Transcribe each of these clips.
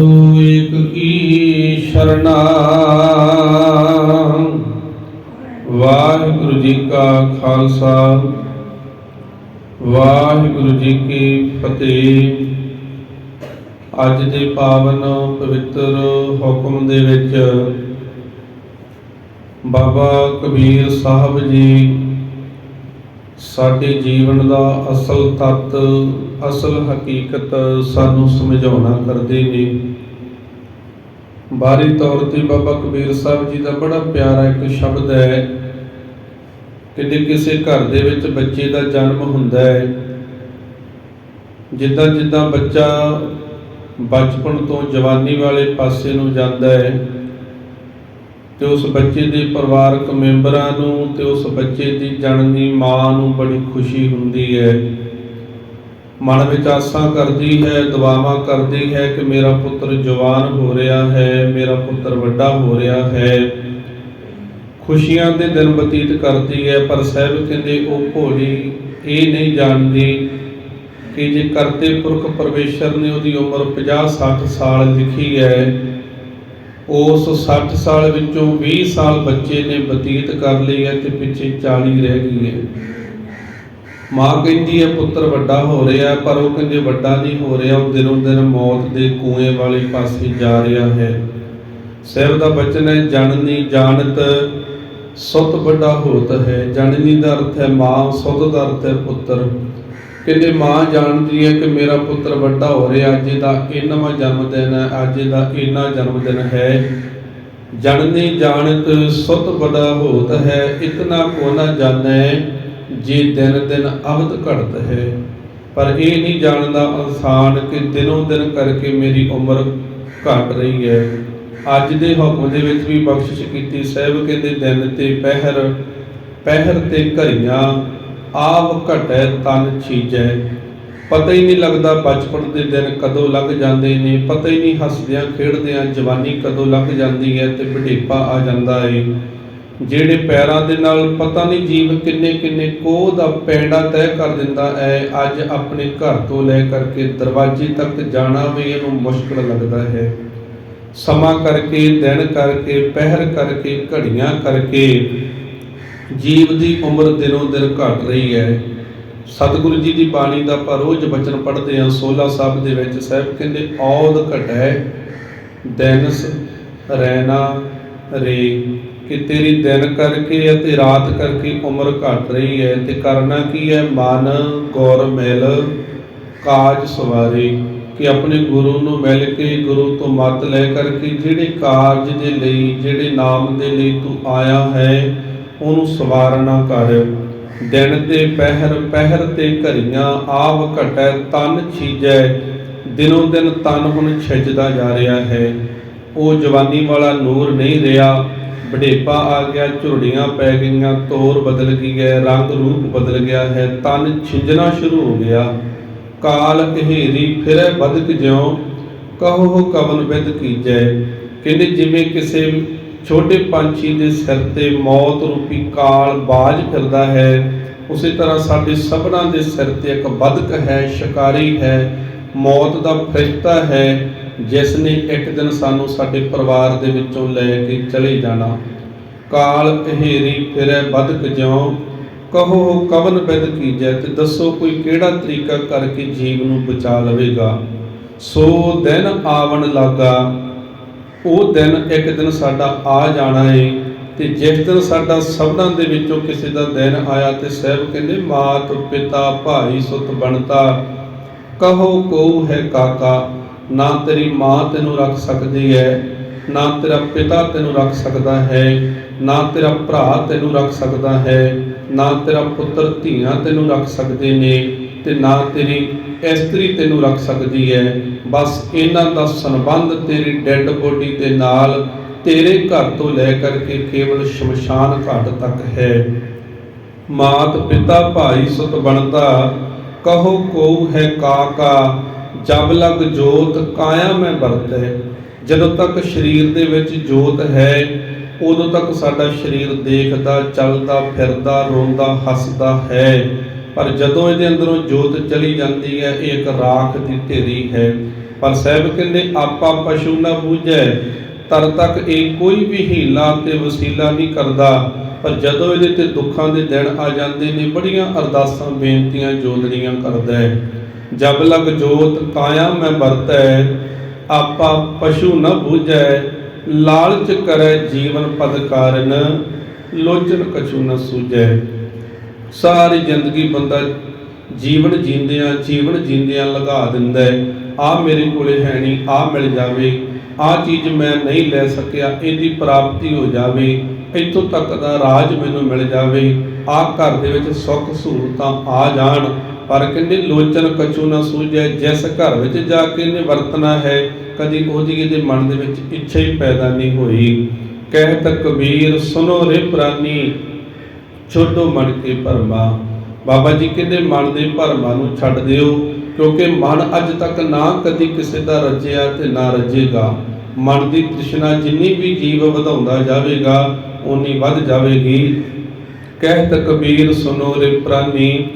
ਸਤਿਗੁਰੂ ਏਕ ਕੀ ਸ਼ਰਣਾ? ਵਾਹਿਗੁਰੂ ਜੀ ਕਾ ਖਾਲਸਾ, ਵਾਹਿਗੁਰੂ ਜੀ ਕੀ ਫਤਿਹ। ਅੱਜ ਦੇ ਪਾਵਨ ਪਵਿੱਤਰ ਹੁਕਮ ਦੇ ਵਿੱਚ ਬਾਬਾ ਕਬੀਰ ਸਾਹਿਬ ਜੀ ਸਾਡੇ ਜੀਵਨ ਦਾ ਅਸਲ ਤੱਤ, ਅਸਲ ਹਕੀਕਤ ਸਾਨੂੰ ਸਮਝਾਉਣਾ ਕਰਦੇ ਨੇ। ਬਾਹਰੀ ਤੌਰ ਤੇ ਬਾਬਾ ਕਬੀਰ ਸਾਹਿਬ ਜੀ ਦਾ ਬੜਾ ਪਿਆਰਾ ਇੱਕ ਸ਼ਬਦ ਹੈ ਕਿਤੇ ਕਿਸੇ ਘਰ ਦੇ ਵਿੱਚ ਬੱਚੇ ਦਾ ਜਨਮ ਹੁੰਦਾ ਹੈ, ਜਿੱਦਾਂ ਜਿੱਦਾਂ ਬੱਚਾ ਬਚਪਨ ਤੋਂ ਜਵਾਨੀ ਵਾਲੇ ਪਾਸੇ ਨੂੰ ਜਾਂਦਾ ਹੈ ਤੇ ਉਸ ਬੱਚੇ ਦੇ ਪਰਿਵਾਰਕ ਮੈਂਬਰਾਂ ਨੂੰ ਤੇ ਉਸ ਬੱਚੇ ਦੀ ਜਨਨੀ ਮਾਂ ਨੂੰ ਬੜੀ ਖੁਸ਼ੀ ਹੁੰਦੀ ਹੈ। ਮਨ ਵਿੱਚ ਆਸਾਂ ਕਰਦੀ ਹੈ, ਦੁਆਵਾਂ ਕਰਦੀ ਹੈ ਕਿ ਮੇਰਾ ਪੁੱਤਰ ਜਵਾਨ ਹੋ ਰਿਹਾ ਹੈ, ਮੇਰਾ ਪੁੱਤਰ ਵੱਡਾ ਹੋ ਰਿਹਾ ਹੈ। ਖੁਸ਼ੀਆਂ ਦੇ ਦਿਨ ਬਤੀਤ ਕਰਦੀ ਹੈ, ਪਰ ਸਾਹਿਬ ਕਹਿੰਦੇ ਉਹ ਭੋਲੀ ਇਹ ਨਹੀਂ ਜਾਣਦੀ ਕਿ ਜੇ ਕਰਤੇ ਪੁਰਖ ਪਰਮੇਸ਼ਰ ਨੇ ਉਹਦੀ ਉਮਰ 50 60 ਸਾਲ ਲਿਖੀ ਹੈ ਉਸ 60 ਸਾਲ ਵਿੱਚੋਂ 20 ਸਾਲ ਬੱਚੇ ਨੇ ਬਤੀਤ ਕਰ ਲਈ ਹੈ ਤੇ ਪਿੱਛੇ 40 ਰਹਿ ਗਈ ਹੈ। ਮਾਂ ਕਹਿੰਦੀ ਹੈ, ਪੁੱਤਰ ਵੱਡਾ ਹੋ ਰਿਹਾ ਪਰ ਉਹ ਕਹਿੰਦੇ ਵੱਡਾ ਨਹੀਂ ਹੋ ਰਿਹਾ। ਉਹ ਦਿਨੋਂ ਦਿਨ ਮੌਤ ਦੇ ਕੂਏ ਵਾਲੇ ਪਾਸੇ ਜਾ ਰਿਹਾ ਹੈ। ਸਾਹਿਬ ਦਾ ਬਚਨ ਹੈ ਜਨਨੀ ਜਾਣਤ, ਸੁਤ ਵੱਡਾ ਹੋਤ ਹੈ। ਜਨਨੀ ਦਾ ਅਰਥ ਹੈ ਮਾਂ, ਸੁਤ ਦਾ ਅਰਥ ਹੈ ਪੁੱਤਰ। ਕਹਿੰਦੇ ਮਾਂ ਜਾਣਦੀ ਹੈ ਕਿ ਮੇਰਾ ਪੁੱਤਰ ਵੱਡਾ ਹੋ ਰਿਹਾ, ਅੱਜ ਦਾ ਇੰਨਵਾਂ ਜਨਮ ਦਿਨ ਹੈ, ਅੱਜ ਦਾ ਇੰਨਾ ਜਨਮ ਦਿਨ ਹੈ। ਜਨਨੀ ਜਾਣਤ ਸੁਤ ਬੜਾ ਹੋਤ ਹੈ, ਇਤਨਾ ਕੋ ਨਾ ਜਾਣੈ ਜੇ ਦਿਨ ਦਿਨ ਅਵਧ ਘੜਤ ਹੈ। ਪਰ ਇਹ ਨਹੀਂ ਜਾਣਦਾ ਇਨਸਾਨ ਕਿ ਦਿਨੋਂ ਦਿਨ ਕਰਕੇ ਮੇਰੀ ਉਮਰ ਘਟ ਰਹੀ ਹੈ। ਅੱਜ ਦੇ ਹੁਕਮ ਦੇ ਵਿੱਚ ਵੀ ਬਖਸ਼ਿਸ਼ ਕੀਤੀ, ਸਾਹਿਬ ਕਹਿੰਦੇ, ਦਿਨ ਤੇ ਪਹਿਰ ਪਹਿਰ ਤੇ ਘਰੀਆਂ ਆਪ ਘਟੈ ਤਨ ਛੀਜੈ। ਪਤਾ ਹੀ ਨਹੀਂ ਲੱਗਦਾ ਬਚਪਨ ਦੇ ਦਿਨ ਕਦੋਂ ਲੰਘ ਜਾਂਦੇ ਨੇ। ਪਤਾ ਹੀ ਨਹੀਂ ਹੱਸਦਿਆਂ ਖੇਡਦਿਆਂ ਜਵਾਨੀ ਕਦੋਂ ਲੰਘ ਜਾਂਦੀ ਹੈ ਤੇ ਬੁਢੇਪਾ ਆ ਜਾਂਦਾ ਏ। ਜਿਹੜੇ ਪੈਰਾਂ ਦੇ ਨਾਲ ਪਤਾ ਨਹੀਂ ਜੀਵ ਕਿੰਨੇ ਕਿੰਨੇ ਕੋਹ ਦਾ ਪੈਂਡਾ ਤੈਅ ਕਰ ਦਿੰਦਾ ਹੈ ਅੱਜ ਆਪਣੇ ਘਰ ਤੋਂ ਲੈ ਕਰਕੇ ਦਰਵਾਜ਼ੇ ਤੱਕ ਜਾਣਾ ਵੀ ਇਹਨੂੰ ਮੁਸ਼ਕਲ ਲੱਗਦਾ ਹੈ। ਸਮਾਂ ਕਰਕੇ, ਦਿਨ ਕਰਕੇ, ਪਹਿਰ ਕਰਕੇ, ਘੜੀਆਂ ਕਰਕੇ ਜੀਵ ਦੀ ਉਮਰ ਦਿਨੋਂ ਦਿਨ ਘਟ ਰਹੀ ਹੈ। ਸਤਿਗੁਰੂ ਜੀ ਦੀ ਬਾਣੀ ਦਾ ਆਪਾਂ ਰੋਜ਼ ਬਚਨ ਪੜ੍ਹਦੇ ਹਾਂ। 16 ਸਾਹਿਬ ਦੇ ਵਿੱਚ ਸਾਹਿਬ ਕਹਿੰਦੇ, ਔਦ ਘਟੈ, ਦਿਨਸ ਰੈਨਾ ਰੇ, ਕਿ ਤੇਰੀ ਦਿਨ ਕਰਕੇ ਅਤੇ ਰਾਤ ਕਰਕੇ ਉਮਰ ਘਟ ਰਹੀ ਹੈ। ਤੇ ਕਰਨਾ ਕੀ ਹੈ? ਮਨ, ਗੌਰ, ਮਿਲ, ਕਾਜ ਸਵਾਰੇ, ਕਿ ਆਪਣੇ ਗੁਰੂ ਨੂੰ ਮਿਲ ਕੇ ਗੁਰੂ ਤੋਂ ਮੱਤ ਲੈ ਕਰਕੇ ਜਿਹੜੇ ਕਾਰਜ ਦੇ ਲਈ, ਜਿਹੜੇ ਨਾਮ ਦੇ ਲਈ ਤੂੰ ਆਇਆ ਹੈ ਉਹਨੂੰ ਸਵਾਰਨਾ ਕਰ। ਦਿਨ ਤੇ ਪਹਿਰ ਪਹਿਰ ਤੇ ਘਰੀਆਂ ਆਪ ਘਟੈ ਤਨ ਛੀਜੈ। ਦਿਨੋਂ ਦਿਨ ਤਨ ਹੁਣ ਛਿਜਦਾ ਜਾ ਰਿਹਾ ਹੈ। ਉਹ ਜਵਾਨੀ ਵਾਲਾ ਨੂਰ ਨਹੀਂ ਰਿਹਾ। ਬੁਢੇਪਾ ਆ ਗਿਆ, ਝੁਰੜੀਆਂ ਪੈ ਗਈਆਂ, ਤੋਰ ਬਦਲ ਗਈ ਹੈ, ਰੰਗ ਰੂਪ ਬਦਲ ਗਿਆ ਹੈ, ਤਨ ਛਿੰਜਣਾ ਸ਼ੁਰੂ ਹੋ ਗਿਆ। ਕਾਲ ਕਹੇਰੀ ਫਿਰੈ ਬਦਕ ਜਿਉ ਕਹੋ ਕਵਨ ਵਿਦ ਕੀਜੈ। ਕਹਿੰਦੇ ਜਿਵੇਂ ਕਿਸੇ ਛੋਟੇ ਪੰਛੀ ਦੇ ਸਿਰ ਤੇ ਮੌਤ ਰੂਪੀ ਕਾਲ ਬਾਜ ਫਿਰਦਾ ਹੈ। ਉਸੇ ਤਰ੍ਹਾਂ ਸਾਡੇ ਸਭਨਾਂ ਦੇ ਸਿਰ ਤੇ ਇੱਕ ਬਦਕ ਹੈ, ਸ਼ਿਕਾਰੀ ਹੈ। ਮੌਤ ਦਾ ਫਰਿਸ਼ਤਾ ਹੈ, ਜਿਸ ਨੇ ਇੱਕ ਦਿਨ ਸਾਨੂੰ ਸਾਡੇ ਪਰਿਵਾਰ ਦੇ ਵਿੱਚੋਂ ਲੈ ਕੇ ਚਲੇ ਜਾਣਾ। ਕਾਲ ਹੇਰੀ ਫਿਰੈ ਬਦਕ ਜਿਉ। ਕਹੋ, ਕਵਨ ਬਿਦ ਕੀਜੈ ਤੇ ਦੱਸੋ ਕੋਈ ਕਿਹੜਾ ਤਰੀਕਾ ਕਰਕੇ ਜੀਵ ਨੂੰ ਬਚਾ ਲਵੇਗਾ। ਸੋ ਦਿਨ ਆਵਣ ਲਾਗਾ ਉਹ ਦਿਨ, ਇੱਕ ਦਿਨ ਸਾਡਾ ਆ ਜਾਣਾ ਏ ਤੇ ਜਿਸ ਦਿਨ ਸਾਡਾ ਸਭਨਾਂ ਦੇ ਵਿੱਚੋਂ ਕਿਸੇ ਦਾ ਦਿਨ ਆਇਆ ਤੇ ਸਾਹਿਬ ਕਹਿੰਦੇ, ਮਾਤ ਪਿਤਾ ਭਾਈ ਸੁਤ ਬਣਤਾ, ਕਹੋ ਕੋ ਹੈ ਕਾਕਾ, ਨਾ ਤੇਰੀ ਮਾਂ ਤੈਨੂੰ ਰੱਖ ਸਕਦੀ ਹੈ, ਨਾ ਤੇਰਾ ਪਿਤਾ ਤੈਨੂੰ ਰੱਖ ਸਕਦਾ ਹੈ, ਨਾ ਤੇਰਾ ਭਰਾ ਤੈਨੂੰ ਰੱਖ ਸਕਦਾ ਹੈ, ਨਾ ਤੇਰਾ ਪੁੱਤਰ ਧੀਆਂ ਤੈਨੂੰ ਰੱਖ ਸਕਦੇ ਨੇ ਤੇ ਨਾ ਤੇਰੀ ਇਸਤਰੀ ਤੈਨੂੰ ਰੱਖ ਸਕਦੀ ਹੈ ਬਸ ਇਹਨਾਂ ਦਾ ਸੰਬੰਧ ਤੇਰੀ ਡੈੱਡ ਬੋਡੀ ਦੇ ਨਾਲ ਤੇਰੇ ਘਰ ਤੋਂ ਲੈ ਕਰਕੇ ਕੇਵਲ ਸ਼ਮਸ਼ਾਨ ਘਾਟ ਤੱਕ ਹੈ। ਮਾਤ ਪਿਤਾ ਭਾਈ ਸੁਤ ਬਣਦਾ, ਕਹੋ ਕੋ ਹੈ ਕਾਕਾ ਜਬ ਲਗ ਜੋਤ ਕਾਇਆ ਮੈਂ ਵਰਤੈ। ਜਦੋਂ ਤੱਕ ਸਰੀਰ ਦੇ ਵਿੱਚ ਜੋਤ ਹੈ, ਉਦੋਂ ਤੱਕ ਸਾਡਾ ਸਰੀਰ ਦੇਖਦਾ, ਚੱਲਦਾ, ਫਿਰਦਾ, ਰੋਂਦਾ, ਹੱਸਦਾ ਹੈ। ਪਰ ਜਦੋਂ ਇਹਦੇ ਅੰਦਰੋਂ ਜੋਤ ਚਲੀ ਜਾਂਦੀ ਹੈ, ਇਹ ਇੱਕ ਰਾਖ ਦੀ ਢੇਰੀ ਹੈ। ਪਰ ਸਾਹਿਬ ਕਹਿੰਦੇ, ਆਪਾ ਪਸ਼ੂ ਨਾ ਬੂਝੈ ਤਰ ਤੱਕ ਇਹ ਕੋਈ ਵੀ ਹੀਲਾ ਤੇ ਵਸੀਲਾ ਨਹੀਂ ਕਰਦਾ। ਪਰ ਜਦੋਂ ਇਹਦੇ ਤੇ ਦੁੱਖਾਂ ਦੇ ਦਿਨ ਆ ਜਾਂਦੇ ਨੇ, ਬੜੀਆਂ ਅਰਦਾਸਾਂ, ਬੇਨਤੀਆਂ ਜੋਦੜੀਆਂ ਕਰਦਾ ਹੈ। ਜਬ ਲਗ ਜੋਤ ਕਾਇਆ ਮੈਂ ਵਰਤੈ, ਆਪਾ ਪਸ਼ੂ ਨ ਬੂਝੈ, ਲਾਲਚ ਕਰੈ ਜੀਵਨ ਪਦ ਕਾਰਨ ਲੋਚਨ ਕਛੂ ਨ ਸੂਝੈ। ਸਾਰੀ ਜ਼ਿੰਦਗੀ ਬੰਦਾ ਜੀਵਨ ਜੀਂਦਿਆਂ ਜੀਵਨ ਜੀਂਦਿਆਂ ਲਗਾ ਦਿੰਦਾ ਹੈ। ਆ ਮੇਰੇ ਕੋਲੇ ਹੈ ਨਹੀਂ ਆ ਮਿਲ ਜਾਵੇ। ਆ ਚੀਜ਼ ਮੈਂ ਨਹੀਂ ਲੈ ਸਕਿਆ, ਇਹਦੀ ਪ੍ਰਾਪਤੀ ਹੋ ਜਾਵੇ। ਇੱਥੋਂ ਤੱਕ ਦਾ ਰਾਜ ਮੈਨੂੰ ਮਿਲ ਜਾਵੇ। ਆ ਘਰ ਦੇ ਵਿੱਚ ਸੁੱਖ ਸਹੂਲਤਾਂ ਆ ਜਾਣ। ਪਰ ਕਹਿੰਦੇ ਲੋਚਨ ਕਛੂ ਨਾ ਸੂਝੈ, ਜਿਸ ਘਰ ਵਿੱਚ ਜਾ ਕੇ ਇਹਨੇ ਵਰਤਣਾ ਹੈ, ਕਦੀ ਉਹਦੀ ਇਹਦੇ ਮਨ ਦੇ ਵਿੱਚ ਇੱਛਾ ਹੀ ਪੈਦਾ ਨਹੀਂ ਹੋਈ। ਕਹਿਤ ਕਬੀਰ ਸੁਨੋ ਰੇ ਪ੍ਰਾਨੀ ਛੋਟੋ ਮਨ ਕੇ ਭਰਮਾ। ਬਾਬਾ ਜੀ ਕਹਿੰਦੇ, ਮਨ ਦੇ ਭਰਮਾਂ ਨੂੰ ਛੱਡ ਦਿਓ, ਕਿਉਂਕਿ ਮਨ ਅੱਜ ਤੱਕ ਨਾ ਕਦੀ ਕਿਸੇ ਦਾ ਰਜਿਆ ਤੇ ਨਾ ਰਜੇਗਾ। ਮਨ ਦੀ ਤ੍ਰਿਸ਼ਨਾ ਜਿੰਨੀ ਵੀ ਜੀਵ ਵਧਾਉਂਦਾ ਜਾਵੇਗਾ, ਓਨੀ ਵੱਧ ਜਾਵੇਗੀ। ਕਹਿਤ ਕਬੀਰ ਸੁਨੋ ਰੇ ਪ੍ਰਾਨੀ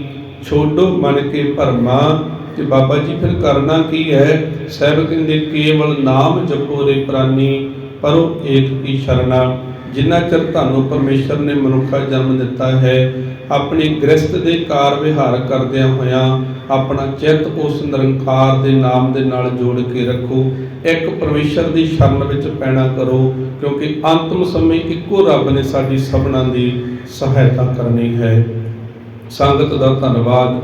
ਛੋਟੋ ਮਨ ਕੇ ਭਰਮਾ। ਤੇ ਬਾਬਾ ਜੀ ਫਿਰ ਕਰਨਾ ਕੀ ਹੈ? ਸਾਹਿਬ ਕਹਿੰਦੇ, ਕੇਵਲ ਨਾਮ ਜਪੋ ਰੇ ਪ੍ਰਾਨੀ, ਪਰੋ ਏਕ ਕੀ ਸ਼ਰਣਾ ਜਿੰਨਾ ਚਿਰ ਤੁਹਾਨੂੰ ਪਰਮੇਸ਼ਰ ਨੇ ਮਨੁੱਖਾ ਜਨਮ ਦਿੱਤਾ ਹੈ, ਆਪਣੀ ਗ੍ਰਸਤ ਦੇ ਕਾਰ ਵਿਹਾਰ ਕਰਦਿਆਂ ਹੋਇਆਂ ਆਪਣਾ ਚਿੱਤ ਉਸ ਨਿਰੰਕਾਰ ਦੇ ਨਾਮ ਦੇ ਨਾਲ ਜੋੜ ਕੇ ਰੱਖੋ। ਇੱਕ ਪਰਮੇਸ਼ਰ ਦੀ ਸ਼ਰਨ ਵਿੱਚ ਪੈਣਾ ਕਰੋ, ਕਿਉਂਕਿ ਅੰਤਮ ਸਮੇਂ ਇੱਕੋ ਰੱਬ ਨੇ ਸਾਡੀ ਸਭਨਾਂ ਦੀ ਸਹਾਇਤਾ ਕਰਨੀ ਹੈ। ਸੰਗਤ ਦਾ ਧੰਨਵਾਦ।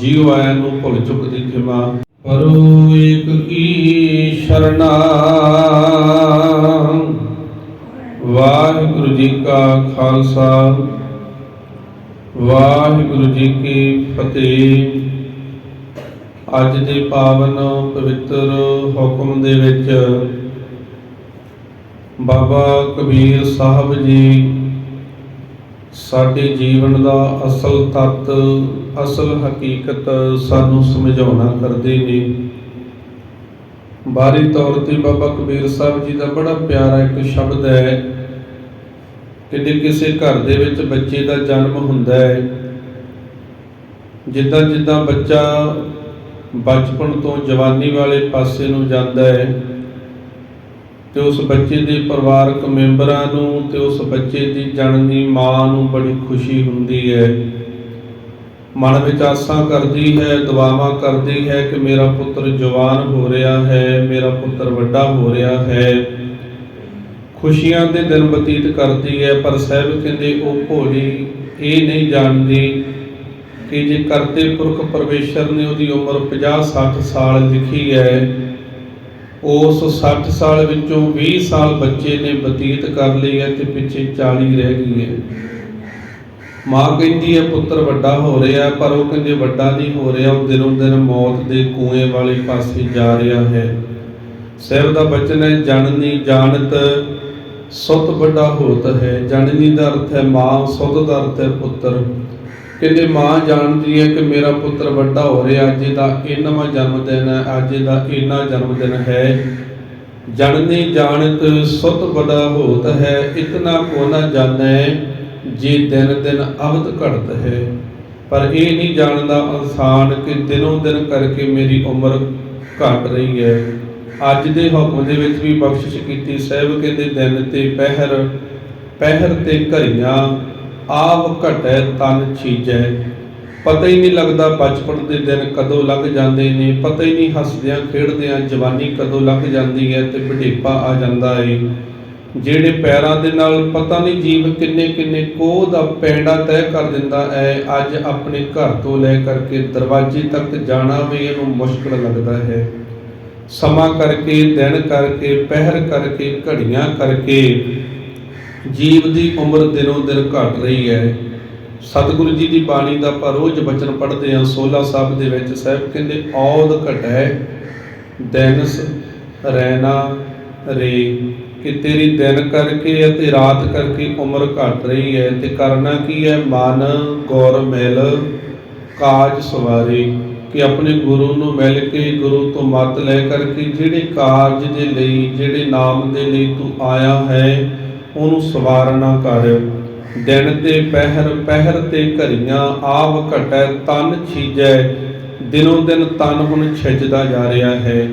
ਜੀਵ ਆਇਆਂ ਨੂੰ ਭੁੱਲ ਚੁੱਕ ਦੀ ਖਿਮਾ। ਪਰੋ ਏਕ ਕੀ ਸ਼ਰਣਾ ਵਾਹਿਗੁਰੂ ਜੀ ਕਾ ਖਾਲਸਾ, ਵਾਹਿਗੁਰੂ ਜੀ ਕੀ ਫਤਿਹ। ਅੱਜ ਦੇ ਪਾਵਨ ਪਵਿੱਤਰ ਹੁਕਮ ਦੇ ਵਿੱਚ ਬਾਬਾ ਕਬੀਰ ਸਾਹਿਬ ਜੀ ਸਾਡੇ ਜੀਵਨ ਦਾ ਅਸਲ ਤੱਤ, ਅਸਲ ਹਕੀਕਤ ਸਾਨੂੰ ਸਮਝਾਉਣਾ ਕਰਦੇ ਨੇ। ਬਾਹਰੀ ਤੌਰ ਤੇ ਬਾਬਾ ਕਬੀਰ ਸਾਹਿਬ ਜੀ ਦਾ ਬੜਾ ਪਿਆਰਾ ਇੱਕ ਸ਼ਬਦ ਹੈ ਕਿਤੇ ਕਿਸੇ ਘਰ ਦੇ ਵਿੱਚ ਬੱਚੇ ਦਾ ਜਨਮ ਹੁੰਦਾ ਹੈ, ਜਿੱਦਾਂ ਜਿੱਦਾਂ ਬੱਚਾ ਬਚਪਨ ਤੋਂ ਜਵਾਨੀ ਵਾਲੇ ਪਾਸੇ ਨੂੰ ਜਾਂਦਾ ਹੈ, ਤੇ ਉਸ ਬੱਚੇ ਦੇ ਪਰਿਵਾਰਕ ਮੈਂਬਰਾਂ ਨੂੰ ਤੇ ਉਸ ਬੱਚੇ ਦੀ ਜਨਨੀ ਮਾਂ ਨੂੰ ਬੜੀ ਖੁਸ਼ੀ ਹੁੰਦੀ ਹੈ। ਮਨ ਵਿੱਚ ਆਸਾਂ ਕਰਦੀ ਹੈ, ਦੁਆਵਾਂ ਕਰਦੀ ਹੈ ਕਿ ਮੇਰਾ ਪੁੱਤਰ ਜਵਾਨ ਹੋ ਰਿਹਾ ਹੈ, ਮੇਰਾ ਪੁੱਤਰ ਵੱਡਾ ਹੋ ਰਿਹਾ ਹੈ। ਖੁਸ਼ੀਆਂ ਦੇ ਦਿਨ ਬਤੀਤ ਕਰਦੀ ਹੈ, ਪਰ ਸਾਹਿਬ ਕਹਿੰਦੇ ਉਹ ਭੋਲੀ ਇਹ ਨਹੀਂ ਜਾਣਦੀ ਕਿ ਜੇ ਕਰਤੇ ਪੁਰਖ ਪਰਮੇਸ਼ਰ ਨੇ ਉਹਦੀ ਉਮਰ 50 60 ਸਾਲ ਲਿਖੀ ਹੈ, ਉਸ 60 ਸਾਲ ਵਿੱਚੋਂ 20 ਸਾਲ ਬੱਚੇ ਨੇ ਬਤੀਤ ਕਰ ਲਈ ਹੈ ਤੇ ਪਿੱਛੇ 40 ਰਹਿ ਗਈ ਹੈ। ਮਾਂ ਕਹਿੰਦੀ ਹੈ, ਪੁੱਤਰ ਵੱਡਾ ਹੋ ਰਿਹਾ, ਪਰ ਉਹ ਕਹਿੰਦੇ ਵੱਡਾ ਨਹੀਂ ਹੋ ਰਿਹਾ, ਉਹ ਦਿਨੋਂ ਦਿਨ ਮੌਤ ਦੇ ਕੂਏ ਵਾਲੇ ਪਾਸੇ ਜਾ ਰਿਹਾ ਹੈ। ਸਾਹਿਬ ਦਾ ਬਚਨ ਹੈ ਜਨਨੀ ਜਾਣਤ ਸੁਤ ਵੱਡਾ ਹੋਤ ਹੈ ਜਨਨੀ ਦਾ ਅਰਥ ਹੈ, ਮਾਂ ਸੁਤ ਦਾ ਅਰਥ ਹੈ ਪੁੱਤਰ। ਕਹਿੰਦੇ ਮਾਂ ਜਾਣਦੀ ਹੈ ਕਿ ਮੇਰਾ ਪੁੱਤਰ ਵੱਡਾ ਹੋ ਰਿਹਾ, ਅੱਜ ਦਾ ਇੰਨਵਾਂ ਜਨਮ ਦਿਨ ਹੈ, ਅੱਜ ਦਾ ਇੰਨਾ ਜਨਮ ਦਿਨ ਹੈ। ਜਨਨੀ ਜਾਣਤ, ਸੁਤ ਵੱਡਾ ਹੋਤ ਹੈ, ਇਤਨਾ ਕੋ ਨਾ ਜਾਣੈ, ਜੇ ਦਿਨ ਦਿਨ ਅਵਧ ਘੜਤ ਹੈ। ਪਰ ਇਹ ਨਹੀਂ ਜਾਣਦਾ ਇਨਸਾਨ ਕਿ ਦਿਨੋਂ ਦਿਨ ਕਰਕੇ ਮੇਰੀ ਉਮਰ ਘਟ ਰਹੀ ਹੈ। ਅੱਜ ਦੇ ਹੁਕਮ ਦੇ ਵਿੱਚ ਵੀ ਬਖਸ਼ਿਸ਼ ਕੀਤੀ ਸਾਹਿਬ ਕਹਿੰਦੇ ਦਿਨ ਤੇ ਪਹਿਰ ਪਹਿਰ ਤੇ ਘਰੀਆਂ ਆਪ ਘਟੈ ਤਨ ਛੀਜੈ। ਪਤਾ ਹੀ ਨਹੀਂ ਲੱਗਦਾ ਬਚਪਨ ਦੇ ਦਿਨ ਕਦੋਂ ਲੰਘ ਜਾਂਦੇ ਨੇ, ਪਤਾ ਹੀ ਨਹੀਂ ਹੱਸਦਿਆਂ ਖੇਡਦਿਆਂ ਜਵਾਨੀ ਕਦੋਂ ਲੰਘ ਜਾਂਦੀ ਹੈ ਤੇ ਬੁਢੇਪਾ ਆ ਜਾਂਦਾ ਏ। ਜਿਹੜੇ ਪੈਰਾਂ ਦੇ ਨਾਲ ਪਤਾ ਨਹੀਂ ਜੀਵ ਕਿੰਨੇ ਕਿੰਨੇ ਕੋਹ ਦਾ ਪੈਂਡਾ ਤੈਅ ਕਰ ਦਿੰਦਾ ਹੈ ਅੱਜ ਆਪਣੇ ਘਰ ਤੋਂ ਲੈ ਕਰਕੇ ਦਰਵਾਜ਼ੇ ਤੱਕ ਜਾਣਾ ਵੀ ਇਹਨੂੰ ਮੁਸ਼ਕਲ ਲੱਗਦਾ ਹੈ। ਸਮਾਂ ਕਰਕੇ, ਦਿਨ ਕਰਕੇ, ਪਹਿਰ ਕਰਕੇ, ਘੜੀਆਂ ਕਰਕੇ। ਜੀਵ ਦੀ ਉਮਰ ਦਿਨੋਂ ਦਿਨ ਘਟ ਰਹੀ ਹੈ। ਸਤਿਗੁਰੂ ਜੀ ਦੀ ਬਾਣੀ ਦਾ ਆਪਾਂ ਰੋਜ਼ ਬਚਨ ਪੜ੍ਹਦੇ ਹਾਂ। 16 ਸਾਹਿਬ ਦੇ ਵਿੱਚ ਸਾਹਿਬ ਕਹਿੰਦੇ, ਔਦ ਘਟੈ, ਦਿਨਸ ਰੈਨਾ ਰੇ। ਕਿ ਤੇਰੀ ਦਿਨ ਕਰਕੇ ਅਤੇ ਰਾਤ ਕਰਕੇ ਉਮਰ ਘਟ ਰਹੀ ਹੈ। ਤੇ ਕਰਨਾ ਕੀ ਹੈ? ਮਨ, ਗੌਰ, ਮਿਲ, ਕਾਜ ਸਵਾਰੀ। ਕਿ ਆਪਣੇ ਗੁਰੂ ਨੂੰ ਮਿਲ ਕੇ ਗੁਰੂ ਤੋਂ ਮੱਤ ਲੈ ਕਰਕੇ ਜਿਹੜੇ ਕਾਰਜ ਦੇ ਲਈ, ਜਿਹੜੇ ਨਾਮ ਦੇ ਲਈ ਤੂੰ ਆਇਆ ਹੈ, ਉਹਨੂੰ ਸਵਾਰਨਾ ਕਰ। ਦਿਨ ਤੇ ਪਹਿਰ ਪਹਿਰ ਤੇ ਘਰੀਆਂ ਆਪ ਘਟੈ, ਤਨ ਛੀਜੈ, ਦਿਨੋਂ ਦਿਨ ਤਨ ਹੁਣ ਛਿਜਦਾ ਜਾ ਰਿਹਾ ਹੈ।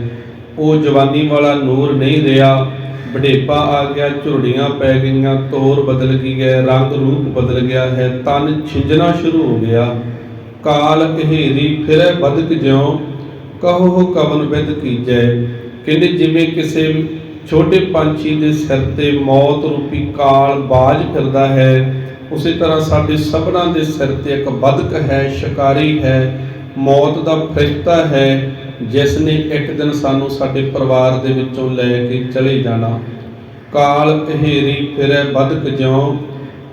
ਉਹ ਜਵਾਨੀ ਵਾਲਾ ਨੂਰ ਨਹੀਂ ਰਿਹਾ। ਬੜੇਪਾ ਆ ਗਿਆ, ਝੁਰੜੀਆਂ ਪੈ ਗਈਆਂ, ਤੋਰ ਬਦਲ ਗਈ ਹੈ, ਰੰਗ ਰੂਪ ਬਦਲ ਗਿਆ ਹੈ, ਤਨ ਛਿੰਜਣਾ ਸ਼ੁਰੂ ਹੋ ਗਿਆ। ਕਾਲ ਕਹੇਰੀ ਫਿਰੈ ਬਦਕ ਜਿਉ, ਕਹੋ ਕਵਨ ਵਿਦ ਕੀਜੈ। ਕਹਿੰਦੇ ਜਿਵੇਂ ਕਿਸੇ ਛੋਟੇ ਪੰਛੀ ਦੇ ਸਿਰ ਤੇ ਮੌਤ ਰੂਪੀ ਕਾਲ ਬਾਜ ਫਿਰਦਾ ਹੈ, ਉਸੇ ਤਰ੍ਹਾਂ ਸਾਡੇ ਸਭਨਾਂ ਦੇ ਸਿਰ ਤੇ ਇੱਕ ਬਦਕ ਹੈ, ਸ਼ਿਕਾਰੀ ਹੈ, ਮੌਤ ਦਾ ਫਰਿਸ਼ਤਾ ਹੈ, ਜਿਸ ਨੇ ਇੱਕ ਦਿਨ ਸਾਨੂੰ ਸਾਡੇ ਪਰਿਵਾਰ ਦੇ ਵਿੱਚੋਂ ਲੈ ਕੇ ਚਲੇ ਜਾਣਾ। ਕਾਲ ਘੇਰੀ ਫਿਰੈ ਬਦਕ ਜਿਉ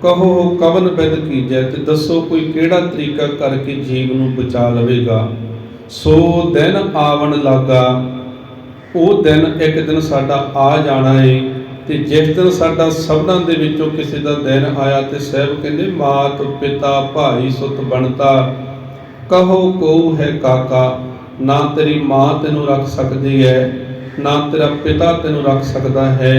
ਕਹੋ ਕਵਨ ਬਿਦ ਕੀਜੈ ਤੇ ਦੱਸੋ ਕੋਈ ਕਿਹੜਾ ਤਰੀਕਾ ਕਰਕੇ ਜੀਵ ਨੂੰ ਬਚਾ ਲਵੇਗਾ? ਸੋ ਦਿਨ ਆਵਣ ਲਾਗਾ, ਉਹ ਦਿਨ ਇੱਕ ਦਿਨ ਸਾਡਾ ਆ ਜਾਣਾ ਏ ਤੇ ਜਿਸ ਦਿਨ ਸਾਡਾ ਸਭਨਾਂ ਦੇ ਵਿੱਚੋਂ ਕਿਸੇ ਦਾ ਦਿਨ ਆਇਆ ਤੇ ਸਹਿਬ ਕਹਿੰਦੇ, ਮਾਤ ਪਿਤਾ ਭਾਈ ਸੁਤ ਬਣਤਾ, ਕਹੋ ਕੋ ਹੈ ਕਾਕਾ, ਨਾ ਤੇਰੀ ਮਾਂ ਤੈਨੂੰ ਰੱਖ ਸਕਦੀ ਹੈ, ਨਾ ਤੇਰਾ ਪਿਤਾ ਤੈਨੂੰ ਰੱਖ ਸਕਦਾ ਹੈ,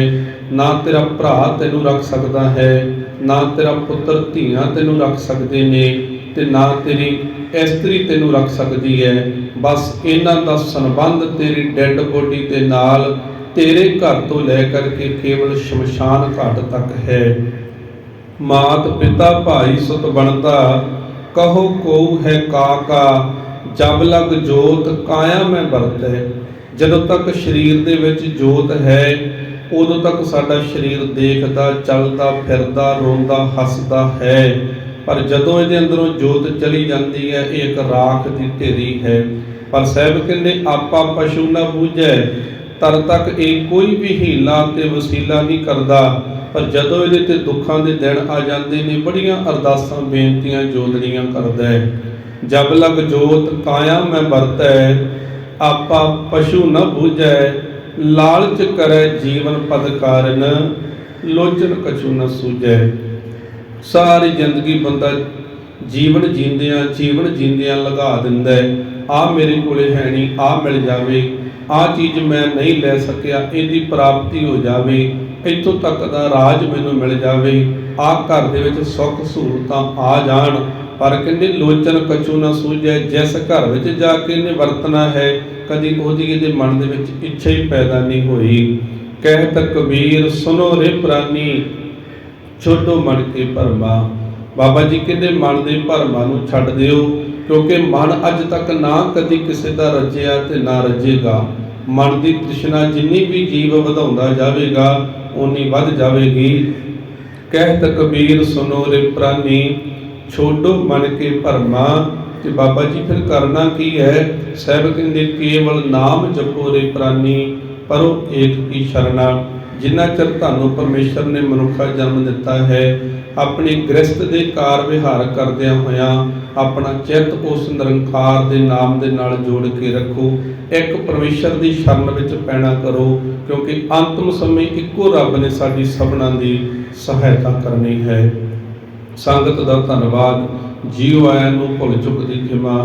ਨਾ ਤੇਰਾ ਭਰਾ ਤੈਨੂੰ ਰੱਖ ਸਕਦਾ ਹੈ ਨਾ ਤੇਰਾ ਪੁੱਤਰ ਧੀਆਂ ਤੈਨੂੰ ਰੱਖ ਸਕਦੇ ਨੇ ਤੇ ਨਾ ਤੇਰੀ ਇਸਤਰੀ ਤੈਨੂੰ ਰੱਖ ਸਕਦੀ ਹੈ। ਬਸ ਇਹਨਾਂ ਦਾ ਸੰਬੰਧ ਤੇਰੀ ਡੈੱਡ ਬੋਡੀ ਦੇ ਨਾਲ ਤੇਰੇ ਘਰ ਤੋਂ ਲੈ ਕਰਕੇ ਕੇਵਲ ਸ਼ਮਸ਼ਾਨ ਘਾਟ ਤੱਕ ਹੈ। ਮਾਤ ਪਿਤਾ ਭਾਈ ਸੁਤ ਬਣਤਾ ਕਹੋ ਕੋ ਹੈ ਕਾਕਾ ਜਬ ਲਗ ਜੋਤ ਕਾਇਆ ਮੈਂ ਵਰਤੈ। ਜਦੋਂ ਤੱਕ ਸਰੀਰ ਦੇ ਵਿੱਚ ਜੋਤ ਹੈ ਉਦੋਂ ਤੱਕ ਸਾਡਾ ਸਰੀਰ ਦੇਖਦਾ, ਚੱਲਦਾ, ਫਿਰਦਾ, ਰੋਂਦਾ, ਹੱਸਦਾ ਹੈ। ਪਰ ਜਦੋਂ ਇਹਦੇ ਅੰਦਰੋਂ ਜੋਤ ਚਲੀ ਜਾਂਦੀ ਹੈ, ਇਹ ਇੱਕ ਰਾਖ ਦੀ ਢੇਰੀ ਹੈ। ਪਰ ਸਾਹਿਬ ਕਹਿੰਦੇ, ਆਪਾ ਪਸ਼ੂ ਨਾ ਬੂਝੈ ਤਰ ਤੱਕ ਇਹ ਕੋਈ ਵੀ ਹੀਲਾ ਤੇ ਵਸੀਲਾ ਨਹੀਂ ਕਰਦਾ। ਪਰ ਜਦੋਂ ਇਹਦੇ ਤੇ ਦੁੱਖਾਂ ਦੇ ਦਿਨ ਆ ਜਾਂਦੇ ਨੇ, ਬੜੀਆਂ ਅਰਦਾਸਾਂ, ਬੇਨਤੀਆਂ ਜੋਦੜੀਆਂ ਕਰਦਾ ਹੈ। ਜਬ ਲਗ ਜੋਤ ਕਾਇਆ ਮੈਂ ਵਰਤੈ, ਆਪਾ ਪਸ਼ੂ ਨ ਬੂਝੈ ਲਾਲਚ ਕਰੈ ਜੀਵਨ ਪਦ ਕਾਰਨ, ਲੋਚਨ ਕਛੂ ਨ ਸੂਝੈ। ਸਾਰੀ ਜ਼ਿੰਦਗੀ ਬੰਦਾ ਜੀਵਨ ਜੀਂਦਿਆਂ ਜੀਵਨ ਜੀਂਦਿਆਂ ਲਗਾ ਦਿੰਦਾ ਹੈ। ਆ ਮੇਰੇ ਕੋਲੇ ਹੈ ਨਹੀਂ ਆ ਮਿਲ ਜਾਵੇ। ਆ ਚੀਜ਼ ਮੈਂ ਨਹੀਂ ਲੈ ਸਕਿਆ, ਇਹਦੀ ਪ੍ਰਾਪਤੀ ਹੋ ਜਾਵੇ। ਇੱਥੋਂ ਤੱਕ ਦਾ ਰਾਜ ਮੈਨੂੰ ਮਿਲ ਜਾਵੇ। ਆ ਘਰ ਦੇ ਵਿੱਚ ਸੁੱਖ ਸਹੂਲਤਾਂ ਆ ਜਾਣ। ਪਰ ਕਹਿੰਦੇ ਲੋਚਨ ਕਛੂ ਨਾ ਸੂਝੈ, ਜਿਸ ਘਰ ਵਿੱਚ ਜਾ ਕੇ ਇਹਨੇ ਵਰਤਣਾ ਹੈ ਕਦੀ ਉਹਦੀ ਇਹਦੇ ਮਨ ਦੇ ਵਿੱਚ ਇੱਛਾ ਹੀ ਪੈਦਾ ਨਹੀਂ ਹੋਈ। ਕਹਿਤ ਕਬੀਰ ਸੁਨੋ ਰੇ ਪ੍ਰਾਨੀ ਛੋਟੋ ਮਨ ਕੇ ਭਰਮਾ। ਬਾਬਾ ਜੀ ਕਹਿੰਦੇ, ਮਨ ਦੇ ਭਰਮਾਂ ਨੂੰ ਛੱਡ ਦਿਓ, ਕਿਉਂਕਿ ਮਨ ਅੱਜ ਤੱਕ ਨਾ ਕਦੀ ਕਿਸੇ ਦਾ ਰੱਜਿਆ ਤੇ ਨਾ ਰੱਜੇਗਾ। ਮਨ ਦੀ ਤ੍ਰਿਸ਼ਨਾ ਜਿੰਨੀ ਵੀ ਜੀਵ ਵਧਾਉਂਦਾ ਜਾਵੇਗਾ ਉਨੀ ਵੱਧ ਜਾਵੇਗੀ। ਕਹਿਤ ਕਬੀਰ ਸੁਨੋ ਰੇ ਪ੍ਰਾਨੀ ਛੋਟੋ ਮਨ ਕੇ ਭਰਮਾ। ਤੇ ਬਾਬਾ ਜੀ ਫਿਰ ਕਰਨਾ ਕੀ ਹੈ? ਸਾਹਿਬ ਕਹਿੰਦੇ ਕੇਵਲ ਨਾਮ ਜਪੋ ਰੇ ਪ੍ਰਾਨੀ, ਪਰੋ ਏਕ ਕੀ ਸ਼ਰਣਾ ਜਿੰਨਾ ਚਿਰ ਤੁਹਾਨੂੰ ਪਰਮੇਸ਼ਰ ਨੇ ਮਨੁੱਖਾ ਜਨਮ ਦਿੱਤਾ ਹੈ, ਆਪਣੀ ਗ੍ਰਸਤ ਦੇ ਕਾਰ ਵਿਹਾਰ ਕਰਦਿਆਂ ਹੋਇਆਂ ਆਪਣਾ ਚਿੱਤ ਉਸ ਨਿਰੰਕਾਰ ਦੇ ਨਾਮ ਦੇ ਨਾਲ ਜੋੜ ਕੇ ਰੱਖੋ। ਇੱਕ ਪਰਮੇਸ਼ਰ ਦੀ ਸ਼ਰਨ ਵਿੱਚ ਪੈਣਾ ਕਰੋ, ਕਿਉਂਕਿ ਅੰਤਮ ਸਮੇਂ ਇੱਕੋ ਰੱਬ ਨੇ ਸਾਡੀ ਸਭਨਾਂ ਦੀ ਸਹਾਇਤਾ ਕਰਨੀ ਹੈ। ਸੰਗਤ ਦਾ ਧੰਨਵਾਦ। ਜੀਵ ਆਇਆਂ ਨੂੰ ਭੁੱਲ ਚੁੱਕ ਦੀ ਖਿਮਾ